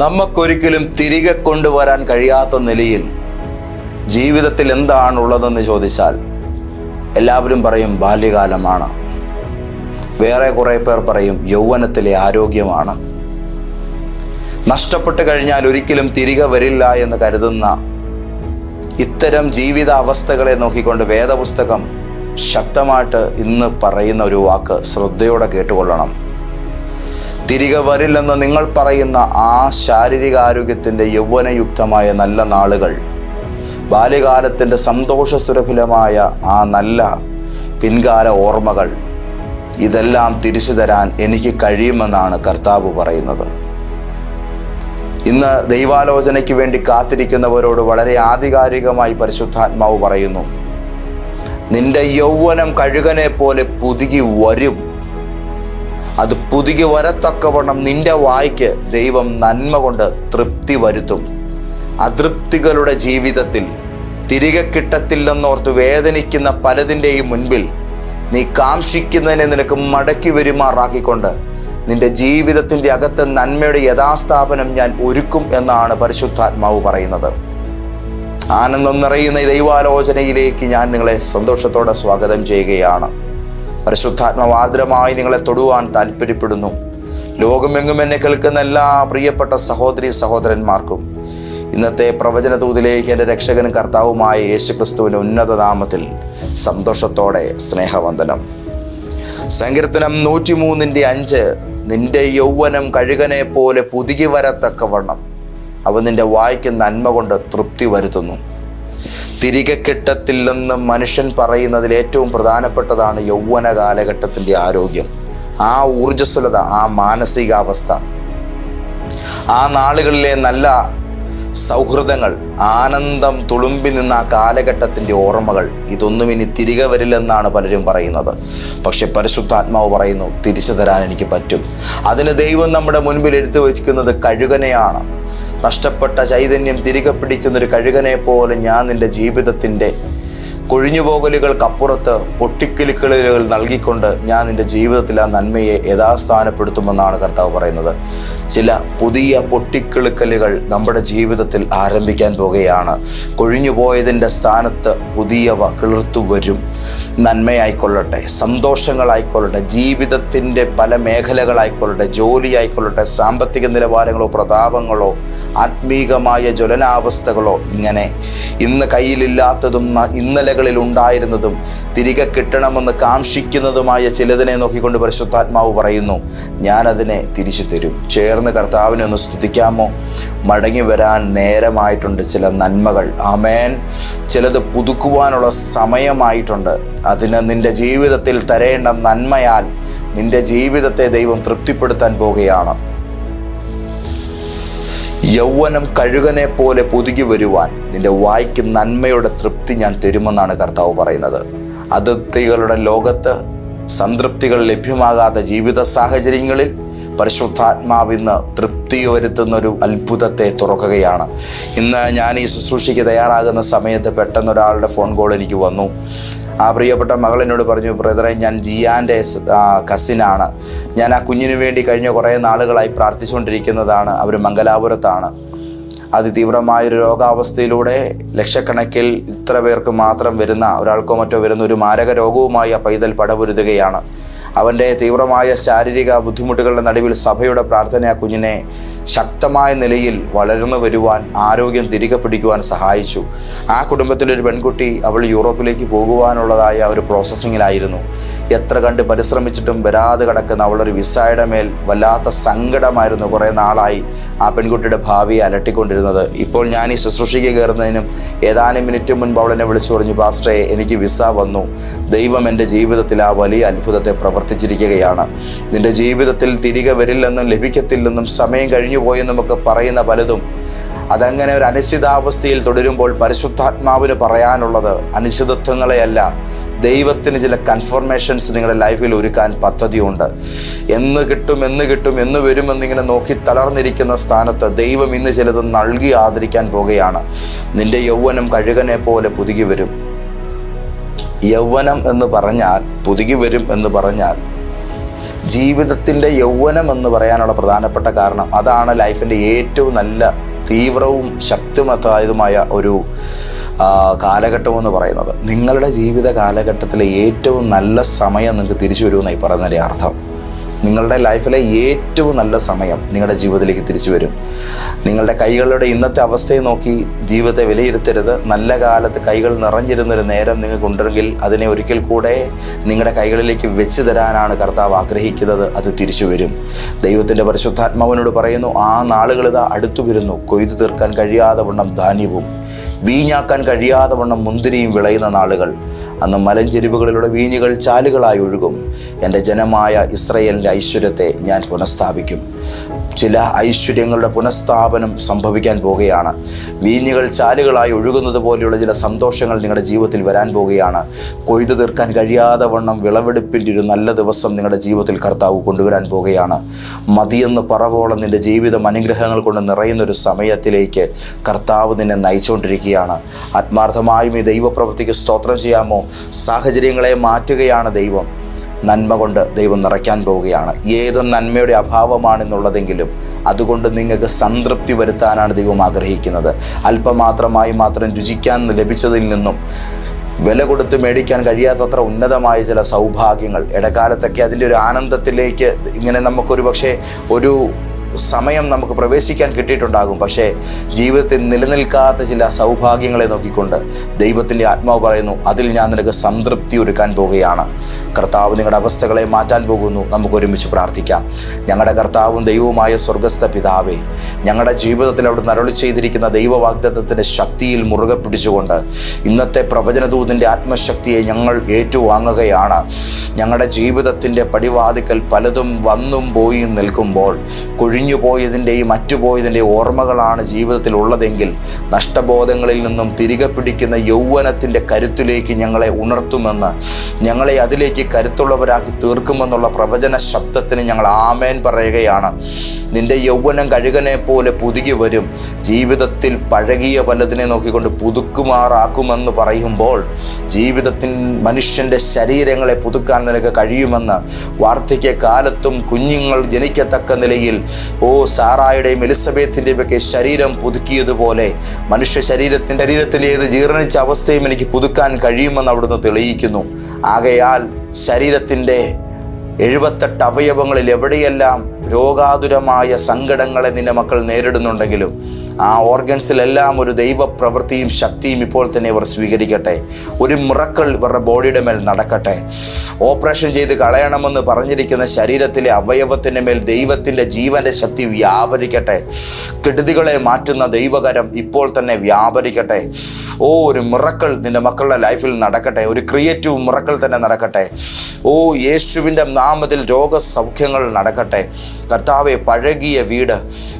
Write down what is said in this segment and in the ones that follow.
നമുക്കൊരിക്കലും തിരികെ കൊണ്ടുവരാൻ കഴിയാത്ത നിലയിൽ ജീവിതത്തിൽ എന്താണുള്ളതെന്ന് ചോദിച്ചാൽ എല്ലാവരും പറയും ബാല്യകാലമാണ്. വേറെ കുറേ പേർ പറയും യൗവനത്തിലെ ആരോഗ്യമാണ്. നഷ്ടപ്പെട്ടു കഴിഞ്ഞാൽ ഒരിക്കലും തിരികെ വരില്ല എന്ന് കരുതുന്ന ഇത്തരം ജീവിത അവസ്ഥകളെ നോക്കിക്കൊണ്ട് വേദപുസ്തകം ശക്തമായിട്ട് ഇന്ന് പറയുന്ന ഒരു വാക്ക് ശ്രദ്ധയോടെ കേട്ടുകൊള്ളണം. തിരികെ വരില്ലെന്ന് നിങ്ങൾ പറയുന്ന ആ ശാരീരിക ആരോഗ്യത്തിന്റെ യൗവനയുക്തമായ നല്ല നാളുകൾ ബാല്യകാലത്തിന്റെ സന്തോഷസുരഭിലമായ ആ നല്ല പിൻകാല ഓർമ്മകൾ ഇതെല്ലാം തിരിച്ചു തരാൻ എനിക്ക് കഴിയുമെന്നാണ് കർത്താവ് പറയുന്നത്. ഇന്ന് ദൈവാലോചനയ്ക്ക് വേണ്ടി കാത്തിരിക്കുന്നവരോട് വളരെ ആധികാരികമായി പരിശുദ്ധാത്മാവ് പറയുന്നു നിന്റെ യൗവനം കഴുകനെ പോലെ പുതുകി വരും. അത് പുതുകി വരത്തക്കവണ്ണം നിന്റെ വായ്ക്ക് ദൈവം നന്മ കൊണ്ട് തൃപ്തി വരുത്തും. അതൃപ്തികളുടെ ജീവിതത്തിൽ തിരികെ കിട്ടത്തില്ലെന്നോർത്ത് വേദനിക്കുന്ന പലതിന്റെയും മുൻപിൽ നീ കാംക്ഷിക്കുന്നതിനെ നിനക്ക് മടക്കി വരുമാറാക്കിക്കൊണ്ട് നിന്റെ ജീവിതത്തിന്റെ അകത്ത് നന്മയുടെ യഥാസ്ഥാപനം ഞാൻ ഒരുക്കും എന്നാണ് പരിശുദ്ധാത്മാവ് പറയുന്നത്. ആനന്ദം നിറയുന്ന ദൈവാലോചനയിലേക്ക് ഞാൻ നിങ്ങളെ സന്തോഷത്തോടെ സ്വാഗതം ചെയ്യുകയാണ്. പരിശുദ്ധാത്മാവ് ആദരമായി നിങ്ങളെ തൊടുവാൻ താല്പര്യപ്പെടുന്നു. ലോകമെങ്ങും എന്നെ കേൾക്കുന്ന എല്ലാ പ്രിയപ്പെട്ട സഹോദരി സഹോദരന്മാർക്കും ഇന്നത്തെ പ്രവചന തൂതിലേക്ക് എന്റെ രക്ഷകനും കർത്താവുമായ യേശുക്രിസ്തുവിന്റെ ഉന്നത നാമത്തിൽ സന്തോഷത്തോടെ സ്നേഹവന്ദനം. സങ്കീർത്തനം നൂറ്റിമൂന്നിന്റെ അഞ്ച് നിന്റെ യൗവനം കഴുകനെ പോലെ പുതുകി വരത്തക്കവണ്ണം അവ നിന്റെ വായിക്കുന്ന നന്മ കൊണ്ട് തൃപ്തി വരുത്തുന്നു. തിരികെ കിട്ടത്തില്ലെന്ന് മനുഷ്യൻ പറയുന്നതിൽ ഏറ്റവും പ്രധാനപ്പെട്ടതാണ് യൗവന കാലഘട്ടത്തിന്റെ ആരോഗ്യം. ആ ഊർജസ്വലത ആ മാനസികാവസ്ഥ. ആ നാളുകളിലെ നല്ല സൗഹൃദങ്ങൾ ആനന്ദം തുളുമ്പി നിന്ന ആ കാലഘട്ടത്തിന്റെ ഓർമ്മകൾ ഇതൊന്നും ഇനി തിരികെ വരില്ലെന്നാണ് പലരും പറയുന്നത്. പക്ഷെ പരിശുദ്ധാത്മാവ് പറയുന്നു തിരിച്ചു തരാൻ എനിക്ക് പറ്റും. അതിന് ദൈവം നമ്മുടെ മുൻപിൽ എടുത്തു വച്ചിരിക്കുന്നത് കഴുകനെയാണ്. നഷ്ടപ്പെട്ട ചൈതന്യം തിരികെ പിടിക്കുന്ന ഒരു കഴുകനെ പോലെ ഞാൻ നിന്റെ ജീവിതത്തിന്റെ കൊഴിഞ്ഞുപോകലുകൾക്കപ്പുറത്ത് പൊട്ടിക്കിലുക്കളുകൾ നൽകിക്കൊണ്ട് ഞാൻ നിന്റെ ജീവിതത്തിൽ ആ നന്മയെ യഥാസ്ഥാനപ്പെടുത്തുമെന്നാണ് കർത്താവ് പറയുന്നത്. ചില പുതിയ പൊട്ടിക്കിളുക്കലുകൾ നമ്മുടെ ജീവിതത്തിൽ ആരംഭിക്കാൻ പോകുകയാണ്. കൊഴിഞ്ഞുപോയതിന്റെ സ്ഥാനത്ത് പുതിയവ കിളിർത്തു വരും. നന്മയായിക്കൊള്ളട്ടെ സന്തോഷങ്ങളായിക്കൊള്ളട്ടെ ജീവിതത്തിന്റെ പല മേഖലകളായിക്കൊള്ളട്ടെ ജോലിയായിക്കൊള്ളട്ടെ സാമ്പത്തിക നിലവാരങ്ങളോ പ്രതാപങ്ങളോ ആത്മീകമായ ജ്വലനാവസ്ഥകളോ ഇങ്ങനെ ഇന്ന് കയ്യിലില്ലാത്തതും ഇന്നലകളിൽ ഉണ്ടായിരുന്നതും തിരികെ കിട്ടണമെന്ന് കാംക്ഷിക്കുന്നതുമായ ചിലതിനെ നോക്കിക്കൊണ്ട് പരിശുദ്ധാത്മാവ് പറയുന്നു ഞാനതിനെ തിരിച്ചു തരും. ചേർന്ന് കർത്താവിനെ ഒന്ന് സ്തുതിക്കാമോ? മടങ്ങി വരാൻ നേരമായിട്ടുണ്ട് ചില നന്മകൾ. ആമേൻ. ചിലത് പുതുക്കുവാനുള്ള സമയമായിട്ടുണ്ട്. അതിന് നിന്റെ ജീവിതത്തിൽ തരേണ്ട നന്മയാൽ നിന്റെ ജീവിതത്തെ ദൈവം തൃപ്തിപ്പെടുത്താൻ പോകുകയാണ്. യൗവനം കഴുകനെ പോലെ പുതുകി വരുവാൻ നിന്റെ വായ്ക്ക് നന്മയുടെ തൃപ്തി ഞാൻ തരുമെന്നാണ് കർത്താവ് പറയുന്നത്. അതിർത്തികളുടെ ലോകത്ത് സംതൃപ്തികൾ ലഭ്യമാകാത്ത ജീവിത സാഹചര്യങ്ങളിൽ പരിശുദ്ധാത്മാവ് ഇന്ന് തൃപ്തി വരുത്തുന്ന ഒരു അത്ഭുതത്തെ തുറക്കുകയാണ്. ഇന്ന് ഞാൻ ഈ ശുശ്രൂഷയ്ക്ക് തയ്യാറാകുന്ന സമയത്ത് പെട്ടെന്ന് ഒരാളുടെ ഫോൺ കോൾ എനിക്ക് വന്നു. ആ പ്രിയപ്പെട്ട മകൾ എന്നോട് പറഞ്ഞു ബ്രദറെ ഞാൻ ജിയാന്റെ കസിനാണ്. ഞാൻ ആ കുഞ്ഞിനു വേണ്ടി കഴിഞ്ഞ കുറേ നാളുകളായി പ്രാർത്ഥിച്ചുകൊണ്ടിരിക്കുന്നതാണ്. അവർ മംഗലാപുരത്താണ്. അതിതീവ്രമായൊരു രോഗാവസ്ഥയിലൂടെ ലക്ഷക്കണക്കിൽ ഇത്ര പേർക്ക് മാത്രം വരുന്ന ഒരാൾക്കോ മറ്റോ വരുന്ന ഒരു മാരക രോഗവുമായി ആ പൈതൽ പടപൊരുതുകയാണ്. അവന്റെ തീവ്രമായ ശാരീരിക ബുദ്ധിമുട്ടുകളുടെ നടുവിൽ സഭയുടെ പ്രാർത്ഥന കുഞ്ഞിനെ ശക്തമായ നിലയിൽ വളർന്നു വരുവാൻ ആരോഗ്യം തിരികെ പിടിക്കുവാൻ സഹായിച്ചു. ആ കുടുംബത്തിലൊരു പെൺകുട്ടി അവൾ യൂറോപ്പിലേക്ക് പോകുവാനുള്ളതായ ഒരു പ്രോസസ്സിങ്ങിലായിരുന്നു എത്ര കണ്ട് പരിശ്രമിച്ചിട്ടും വരാതെ കിടക്കുന്ന അവളൊരു വിസയുടെ മേൽ വല്ലാത്ത സങ്കടമായിരുന്നു കുറേ നാളായി ആ പെൺകുട്ടിയുടെ ഭാവിയെ അലട്ടിക്കൊണ്ടിരുന്നത്. ഇപ്പോൾ ഞാൻ ഈ ശുശ്രൂഷയ്ക്ക് കയറുന്നതിനും ഏതാനും മിനിറ്റ് മുൻപ് അവൾ എന്നെ വിളിച്ചു പറഞ്ഞു പാസ്റ്ററെ എനിക്ക് വിസ വന്നു. ദൈവം എന്റെ ജീവിതത്തിൽ ആ വലിയ അത്ഭുതത്തെ പ്രവർത്തിച്ചിരിക്കുകയാണ്. നിന്റെ ജീവിതത്തിൽ തിരികെ വരില്ലെന്നും ലഭിക്കത്തില്ലെന്നും സമയം കഴിഞ്ഞു പോയെന്നും ഒക്കെ പറയുന്ന പലതും അതങ്ങനെ ഒരു അനിശ്ചിതാവസ്ഥയിൽ തുടരുമ്പോൾ പരിശുദ്ധാത്മാവിന് പറയാനുള്ളത് അനിശ്ചിതത്വങ്ങളെയല്ല. ദൈവത്തിന് ചില കൺഫർമേഷൻസ് നിങ്ങളുടെ ലൈഫിൽ ഒരുക്കാൻ പദ്ധതിയുണ്ട്. എന്ന് കിട്ടും എന്ന് കിട്ടും എന്ന് വരുമെന്നിങ്ങനെ നോക്കി തളർന്നിരിക്കുന്ന സ്ഥാനത്ത് ദൈവം ഇന്ന് ചിലത് നൽകി ആദരിക്കാൻ പോകുകയാണ്. നിന്റെ യൗവനം കഴുകനെ പോലെ പുതുകി വരും. യൗവനം എന്ന് പറഞ്ഞാൽ പുതുകി വരും എന്ന് പറഞ്ഞാൽ ജീവിതത്തിന്റെ യൗവനം എന്ന് പറയാനുള്ള പ്രധാനപ്പെട്ട കാരണം അതാണ് ലൈഫിന്റെ ഏറ്റവും നല്ല തീവ്രവും ശക്തിമത്തായതുമായ ഒരു കാലഘട്ടം എന്ന് പറയുന്നത്. നിങ്ങളുടെ ജീവിത കാലഘട്ടത്തിലെ ഏറ്റവും നല്ല സമയം നിങ്ങൾക്ക് തിരിച്ചു വരുമെന്നായി പറയുന്നതിന്റെ അർത്ഥം. നിങ്ങളുടെ ലൈഫിലെ ഏറ്റവും നല്ല സമയം നിങ്ങളുടെ ജീവിതത്തിലേക്ക് തിരിച്ചു വരും. നിങ്ങളുടെ കൈകളുടെ ഇന്നത്തെ അവസ്ഥയെ നോക്കി ജീവിതത്തെ വിലയിരുത്തരുത്. നല്ല കാലത്ത് കൈകൾ നിറഞ്ഞിരുന്നൊരു നേരം നിങ്ങൾക്കുണ്ടെങ്കിൽ അതിനെ ഒരിക്കൽ കൂടെ നിങ്ങളുടെ കൈകളിലേക്ക് വെച്ച് തരാനാണ് കർത്താവ് ആഗ്രഹിക്കുന്നത്. അത് തിരിച്ചു വരും. ദൈവത്തിന്റെ പരിശുദ്ധാത്മാവിനോട് പറയുന്നു ആ നാളുകൾ ഇതാ അടുത്തു വരുന്നു. കൊയ്തു തീർക്കാൻ കഴിയാതെ വണ്ണം ധാന്യവും വീഞ്ഞാക്കാൻ കഴിയാതെ വണ്ണം മുന്തിരിയും വിളയുന്ന നാളുകൾ. അന്ന് മലഞ്ചെരിവുകളിലൂടെ വീഞ്ഞുകൾ ചാലുകളായി ഒഴുകും. എന്റെ ജനമായ ഇസ്രയേലിന്റെ ഐശ്വര്യത്തെ ഞാൻ പുനഃസ്ഥാപിക്കും. ചില ഐശ്വര്യങ്ങളുടെ പുനഃസ്ഥാപനം സംഭവിക്കാൻ പോകുകയാണ്. വീഞ്ഞുകൾ ചാലുകളായി ഒഴുകുന്നത് പോലെയുള്ള ചില സന്തോഷങ്ങൾ നിങ്ങളുടെ ജീവിതത്തിൽ വരാൻ പോകുകയാണ്. കൊയ്തു തീർക്കാൻ കഴിയാതെ വണ്ണം വിളവെടുപ്പിന്റെ ഒരു നല്ല ദിവസം നിങ്ങളുടെ ജീവിതത്തിൽ കർത്താവ് കൊണ്ടുവരാൻ പോകുകയാണ്. മതിയെന്ന് പറവോളം നിന്റെ ജീവിതം അനുഗ്രഹങ്ങൾ കൊണ്ട് നിറയുന്ന ഒരു സമയത്തിലേക്ക് കർത്താവ് നിന്നെ നയിച്ചുകൊണ്ടിരിക്കുകയാണ്. ആത്മാർത്ഥമായും ഈ ദൈവപ്രവൃത്തിക്ക് സ്തോത്രം ചെയ്യാമോ? സാഹചര്യങ്ങളെ മാറ്റുകയാണ് ദൈവം. നന്മ കൊണ്ട് ദൈവം നിറയ്ക്കാൻ പോവുകയാണ്. ഏത് നന്മയുടെ അഭാവമാണെന്നുള്ളതെങ്കിലും അതുകൊണ്ട് നിങ്ങൾക്ക് സംതൃപ്തി വരുത്താനാണ് ദൈവം ആഗ്രഹിക്കുന്നത്. അല്പമാത്രമായി മാത്രം രുചിക്കാൻ ലഭിച്ചതിൽ നിന്നും വില കൊടുത്ത് മേടിക്കാൻ കഴിയാത്തത്ര ഉന്നതമായ ചില സൗഭാഗ്യങ്ങൾ. ഇടക്കാലത്തൊക്കെ അതിന്റെ ഒരു ആനന്ദത്തിലേക്ക് ഇങ്ങനെ നമുക്കൊരു പക്ഷേ ഒരു സമയം നമുക്ക് പ്രവേശിക്കാൻ കിട്ടിയിട്ടുണ്ടാകും. പക്ഷേ ജീവിതത്തിൽ നിലനിൽക്കാത്ത ചില സൗഭാഗ്യങ്ങളെ നോക്കിക്കൊണ്ട് ദൈവത്തിന്റെ ആത്മാവ് പറയുന്നു അതിൽ ഞാൻ നിനക്ക് സംതൃപ്തി ഒരുക്കാൻ പോവുകയാണ് കർത്താവ് നിങ്ങളുടെ അവസ്ഥകളെ മാറ്റാൻ പോകുന്നു. നമുക്ക് ഒരുമിച്ച് പ്രാർത്ഥിക്കാം. ഞങ്ങളുടെ കർത്താവും ദൈവവുമായ സ്വർഗസ്ഥ പിതാവേ ഞങ്ങളുടെ ജീവിതത്തിൽ അവിടെ നരളി ചെയ്തിരിക്കുന്ന ദൈവവാഗ്ദത്വത്തിന്റെ ശക്തിയിൽ മുറുകെ പിടിച്ചുകൊണ്ട് ഇന്നത്തെ പ്രവചനദൂതിന്റെ ആത്മശക്തിയെ ഞങ്ങൾ ഏറ്റുവാങ്ങുകയാണ്. ഞങ്ങളുടെ ജീവിതത്തിന്റെ പടിവാതിക്കൽ പലതും വന്നും പോയും നിൽക്കുമ്പോൾ കൊഴിഞ്ഞു പോയതിന്റെയും മറ്റുപോയതിന്റെ ഓർമ്മകളാണ് ജീവിതത്തിൽ ഉള്ളതെങ്കിൽ നഷ്ടബോധങ്ങളിൽ നിന്നും തിരികെ പിടിക്കുന്ന യൗവനത്തിന്റെ കരുത്തിലേക്ക് ഞങ്ങളെ ഉണർത്തുമെന്ന് ഞങ്ങളെ അതിലേക്ക് കരുത്തുള്ളവരാക്കി തീർക്കുമെന്നുള്ള പ്രവചന ശബ്ദത്തിന് ഞങ്ങൾ ആമേൻ പറയുകയാണ്. നിന്റെ യൗവനം കഴുകനെ പോലെ പുതുകി വരും. ജീവിതത്തിൽ പഴകിയ പലതിനെ നോക്കിക്കൊണ്ട് പുതുക്കുമാറാക്കുമെന്ന് പറയുമ്പോൾ ജീവിതത്തിൽ മനുഷ്യന്റെ ശരീരങ്ങളെ പുതുക്കാൻ നിനക്ക് കഴിയുമെന്ന് വാർദ്ധക്യ കാലത്തും കുഞ്ഞുങ്ങൾ ജനിക്കത്തക്ക നിലയിൽ ഓ സാറായുടെയും എലിസബത്തിന്റെയും ഒക്കെ ശരീരം പുതുക്കിയതുപോലെ മനുഷ്യ ശരീരത്തിന്റെ ശരീരത്തിന്റെ ഏത് ജീർണിച്ച അവസ്ഥയും എനിക്ക് പുതുക്കാൻ കഴിയുമെന്ന് അവിടുന്ന് തെളിയിക്കുന്നു. ആകയാൽ ശരീരത്തിന്റെ എഴുപത്തെട്ട് അവയവങ്ങളിൽ എവിടെയെല്ലാം രോഗാതുരമായ സങ്കടങ്ങളെ നിന്റെ മക്കൾ നേരിടുന്നുണ്ടെങ്കിലും ആ ഓർഗൻസിലെല്ലാം ഒരു ദൈവപ്രവൃത്തിയും ശക്തിയും ഇപ്പോൾ തന്നെ ഇവർ സ്വീകരിക്കട്ടെ. ഒരു മിറക്കൾ ഇവരുടെ ബോഡിയുടെ മേൽ നടക്കട്ടെ. ഓപ്പറേഷൻ ചെയ്ത് കളയണമെന്ന് പറഞ്ഞിരിക്കുന്ന ശരീരത്തിലെ അവയവത്തിന്റെ മേൽ ദൈവത്തിന്റെ ജീവന്റെ ശക്തി വ്യാപരിക്കട്ടെ. കെടുതികളെ മാറ്റുന്ന ദൈവകരം ഇപ്പോൾ തന്നെ വ്യാപരിക്കട്ടെ. ഓ ഒരു മിറക്കൾ നിന്റെ മക്കളുടെ ലൈഫിൽ നടക്കട്ടെ. ഒരു ക്രിയേറ്റീവ് മിറക്കൾ തന്നെ നടക്കട്ടെ. ഓ യേശുവിന്റെ നാമത്തിൽ രോഗസൗഖ്യങ്ങൾ നടക്കട്ടെ. കർത്താവെ പഴകിയ വീട്.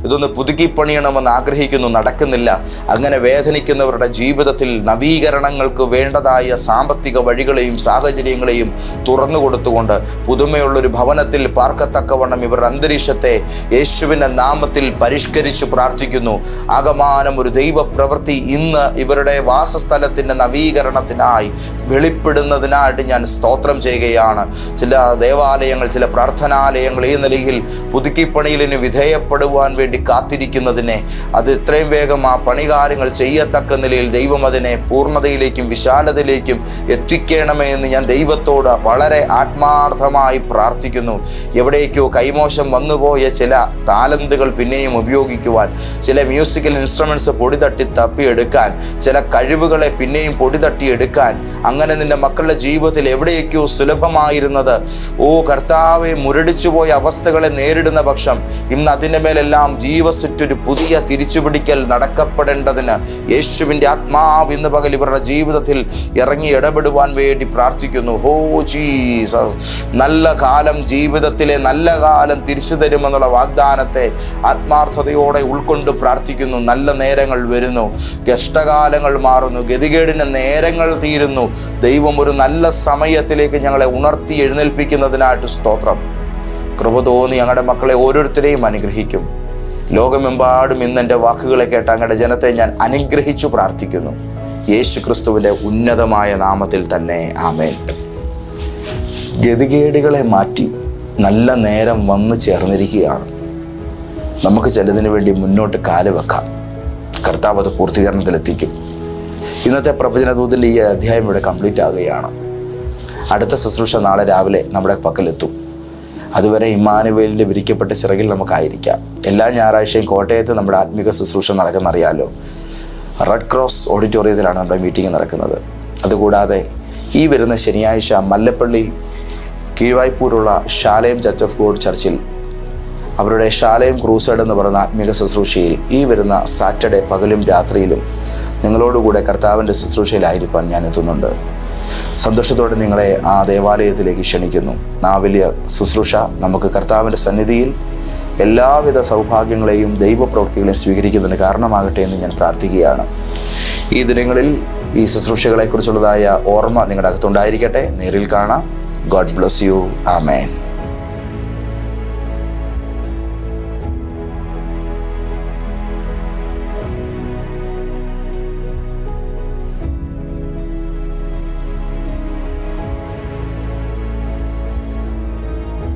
ഇതൊന്ന് പുതുക്കി പണിയണമെന്ന് ആഗ്രഹിക്കുന്നു നടക്കുന്നില്ല. അങ്ങനെ വേദനിക്കുന്നവരുടെ ജീവിതത്തിൽ നവീകരണങ്ങൾക്ക് വേണ്ടതായ സാമ്പത്തിക വഴികളെയും സാഹചര്യങ്ങളെയും തുറന്നു കൊടുത്തുകൊണ്ട് പുതുമയുള്ളൊരു ഭവനത്തിൽ പാർക്കത്തക്കവണ്ണം ഇവരുടെ അന്തരീക്ഷത്തെ യേശുവിന്റെ നാമത്തിൽ പരിഷ്കരിച്ചു പ്രാർത്ഥിക്കുന്നു. ആകമാനം ഒരു ദൈവപ്രവൃത്തി ഇന്ന് ഇവരുടെ വാസസ്ഥലത്തിന്റെ നവീകരണത്തിനായി വെളിപ്പെടുന്നതിനായിട്ട് ഞാൻ സ്തോത്രം ചെയ്യുകയാണ്. ചില ദേവാലയങ്ങൾ ചില പ്രാർത്ഥനാലയങ്ങൾ ഈ നിലയിൽ പുതുക്കിപ്പണിയിലിന് വിധേയപ്പെടുവാൻ വേണ്ടി കാത്തിരിക്കുന്നതിനെ അത് ഇത്രയും വേഗം ആ പണികാര്യങ്ങൾ ചെയ്യത്തക്ക നിലയിൽ ദൈവം അതിനെ പൂർണതയിലേക്കും വിശാലതയിലേക്കും എത്തിക്കണമേ എന്ന് ഞാൻ ദൈവത്തോട് വളരെ ആത്മാർത്ഥമായി പ്രാർത്ഥിക്കുന്നു. എവിടേക്കോ കൈമോശം വന്നുപോയ ചില താലന്തുകൾ പിന്നെയും ഉപയോഗിക്കുവാൻ ചില മ്യൂസിക്കൽ ഇൻസ്ട്രുമെന്റ്സ് പൊടി തട്ടി തപ്പിയെടുക്കാൻ ചില കഴിവുകളെ പിന്നെയും പൊടി തട്ടിയെടുക്കാൻ അങ്ങനെ നിന്റെ മക്കളുടെ ജീവിതത്തിൽ എവിടെയൊക്കെയോ സുലഭമായിരുന്നത് ഓ കർത്താവെ മുരടിച്ചുപോയ അവസ്ഥകളെ നേരിടുന്ന പക്ഷം ഇന്ന് അതിന്റെ മേലെല്ലാം ജീവസുറ്റൊരു പുതിയ തിരിച്ചുപിടിക്കൽ നടക്കപ്പെടേണ്ടതിന് യേശുവിന്റെ ആത്മാവ് ഇന്ന് പകൽ ഇവരുടെ ജീവിതത്തിൽ ഇറങ്ങി ഇടപെടുവാൻ വേണ്ടി പ്രാർത്ഥിക്കുന്നു. ഹോ ജീസസ് നല്ല കാലം ജീവിതത്തിലെ നല്ല കാലം തിരിച്ചു തരുമെന്നുള്ള വാഗ്ദാനത്തെ ആത്മാർത്ഥതയോടെ ഉൾക്കൊണ്ട് പ്രാർത്ഥിക്കുന്നു. നല്ല നേരങ്ങൾ വരുന്നു. കഷ്ടകാലങ്ങൾ മാറുന്നു. ഗതികേടിന്റെ നേരങ്ങൾ തീരുന്നു. ദൈവം ഒരു നല്ല സമയത്തിലേക്ക് ഞങ്ങളെ ഉണർത്തി എഴുന്നേൽപ്പിക്കുന്നതിനായിട്ട് സ്തോത്രം. കൃപ തോന്നി ഞങ്ങളുടെ മക്കളെ ഓരോരുത്തരെയും അനുഗ്രഹിക്കും. ലോകമെമ്പാടും ഇന്ന് എന്റെ വാക്കുകളെ കേട്ട് അങ്ങയുടെ ജനത്തെ ഞാൻ അനുഗ്രഹിച്ചു പ്രാർത്ഥിക്കുന്നു. യേശു ക്രിസ്തുവിന്റെ ഉന്നതമായ നാമത്തിൽ തന്നെ ആമേൻ. ഗതികേടുകളെ മാറ്റി നല്ല നേരം വന്നു ചേർന്നിരിക്കുകയാണ്. നമുക്ക് ചിലതിനു വേണ്ടി മുന്നോട്ട് കാൽ വെക്കാം. കർത്താവ് അത് പൂർത്തീകരണത്തിലെത്തിക്കും. ഇന്നത്തെ പ്രവചനദൂതിന്റെ ഈ അധ്യായം ഇവിടെ കംപ്ലീറ്റ് ആകുകയാണ്. അടുത്ത ശുശ്രൂഷ നാളെ രാവിലെ നമ്മുടെ പക്കലെത്തും. അതുവരെ ഇമ്മാനുവേലിന്റെ വിരിക്കപ്പെട്ട ചിറകിൽ നമുക്കായിരിക്കാം. എല്ലാ ഞായറാഴ്ചയും കോട്ടയത്ത് നമ്മുടെ ആത്മീക ശുശ്രൂഷ നടക്കുന്നറിയാലോ? റെഡ് ക്രോസ് ഓഡിറ്റോറിയത്തിലാണ് നമ്മുടെ മീറ്റിംഗ് നടക്കുന്നത്. അതുകൂടാതെ ഈ വരുന്ന ശനിയാഴ്ച മല്ലപ്പള്ളി കീഴ്വായ്പൂരുള്ള ഷാലയം ചർച്ച് ഓഫ് ഗോഡ് ചർച്ചിൽ അവരുടെ ഷാലയം ക്രൂസൈഡ് എന്ന് പറയുന്ന ആത്മീക ശുശ്രൂഷയിൽ ഈ വരുന്ന സാറ്റർഡേ പകലും രാത്രിയിലും നിങ്ങളോടുകൂടെ കർത്താവിന്റെ ശുശ്രൂഷയിലായിരിക്കാൻ ഞാൻ എത്തുന്നുണ്ട്. സന്തോഷത്തോടെ നിങ്ങളെ ആ ദേവാലയത്തിലേക്ക് ക്ഷണിക്കുന്നു. ആ വലിയ ശുശ്രൂഷ നമുക്ക് കർത്താവിന്റെ സന്നിധിയിൽ എല്ലാവിധ സൗഭാഗ്യങ്ങളെയും ദൈവപ്രവൃത്തികളെയും സ്വീകരിക്കുന്നതിന് കാരണമാകട്ടെ എന്ന് ഞാൻ പ്രാർത്ഥിക്കുകയാണ്. ഈ ദിനങ്ങളിൽ ഈ ശുശ്രൂഷകളെക്കുറിച്ചുള്ളതായ ഓർമ്മ നിങ്ങളുടെ അകത്തുണ്ടായിരിക്കട്ടെ. നേരിൽ കാണാം. God bless you. ആമേൻ.